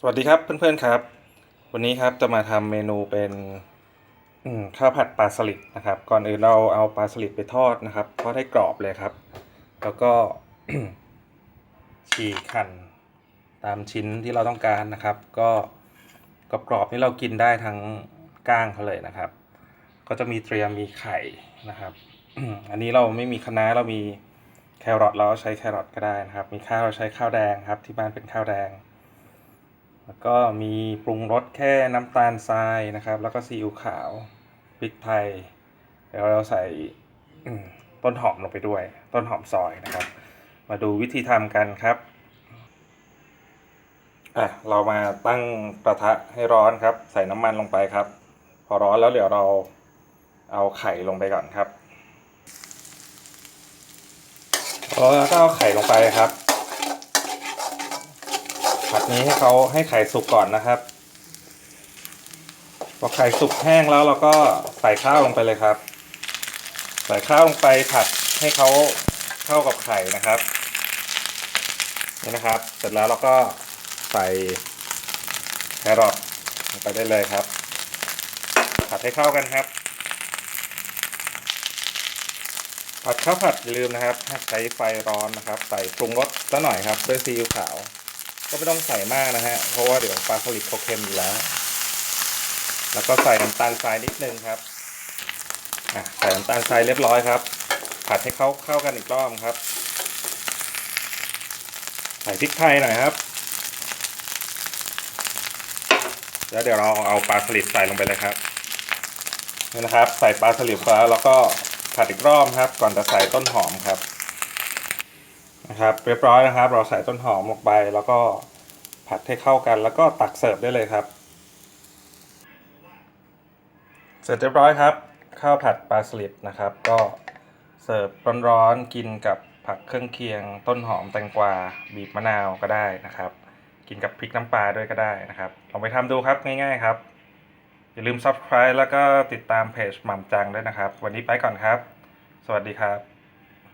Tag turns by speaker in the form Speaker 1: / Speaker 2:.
Speaker 1: สวัสดีครับเพื่อนๆครับ วันนี้ครับจะมาทำเมนูเป็นข้าวผัดปลาสลิดนะครับ ก่อนอื่นเราเอาปลาสลิดไปทอดนะครับทอดให้กรอบเลยครับ แล้วก็ฉีกหั่นตามชิ้นที่เราต้องการนะครับ ก็กรอบๆนี่เรากินได้ทั้งก้างเขาเลยนะครับ ก็จะมีเตรียมมีไข่นะครับอันนี้เราไม่มีคะน้าเรามีแครอทเราใช้แครอทก็ได้นะครับ มีข้าวเราใช้ข้าวแดงครับ ที่บ้านเป็นข้าวแดง แล้วก็มีปรุงรสแค่น้ำตาลทรายนะครับ แล้วก็ซีอิ๊วขาวพริกไทย เดี๋ยวเราใส่ต้นหอมลงไปด้วย ต้นหอมซอยนะครับ มาดูวิธีทำกันครับอะเรามาตั้งกระทะให้ร้อนครับ ใส่น้ำมันลงไปครับ พอร้อนแล้วเดี๋ยวเราเอาไข่ลงไปก่อนครับพอแล้วก็เอาไข่ลงไปครับ ผัดนี้ให้เขาให้ไข่สุกก่อนนะครับพอไข่สุกแห้งแล้วเราก็ใส่ข้าวลงไปเลยครับ ใส่ข้าวลงไปผัดให้เขาเข้ากับไข่นะครับนี่นะครับ เสร็จแล้วเราก็ใส่แครอทลงไปได้เลยครับ ผัดให้เข้ากันครับ ผัดข้าวผัดอย่าลืมนะครับใช้ไฟร้อนนะครับ ใส่ปรุงรสซะหน่อยครับด้วยซีอิ๊วขาว ก็ไม่ต้องใส่มากนะฮะ เพราะว่าเดี๋ยวปลาสลิดเขาเค็มอยู่แล้ว แล้วก็ใส่น้ำตาลทรายนิดนึงครับอะใส่น้ำตาลทรายเรียบร้อยครับ ผัดให้เขาเข้ากันอีกรอบครับ ใส่พริกไทยหน่อยครับ แล้วเดี๋ยวเราเอาปลาสลิดใส่ลงไปเลยครับนี่นะครับ ใส่ปลาสลิดแล้วแล้วก็ผัดอีกรอบครับ ก่อนจะใส่ต้นหอมครับ นะครับเรียบร้อยนะครับ เราใส่ต้นหอมลงไป แล้วก็ผัดให้เข้ากัน แล้วก็ตักเสิร์ฟได้เลยครับ เสร็จเรียบร้อยครับ ข้าวผัดปลาสลิดนะครับ ก็เสิร์ฟร้อนๆกินกับผักเครื่องเคียง ต้นหอมแตงกวาบีบมะนาวก็ได้นะครับ กินกับพริกน้ำปลาด้วยก็ได้นะครับลองไปทำดูครับง่ายๆครับ อย่าลืม subscribe แล้วก็ติดตามเพจหม่ำจังด้วยนะครับ วันนี้ไปก่อนครับ สวัสดีครับ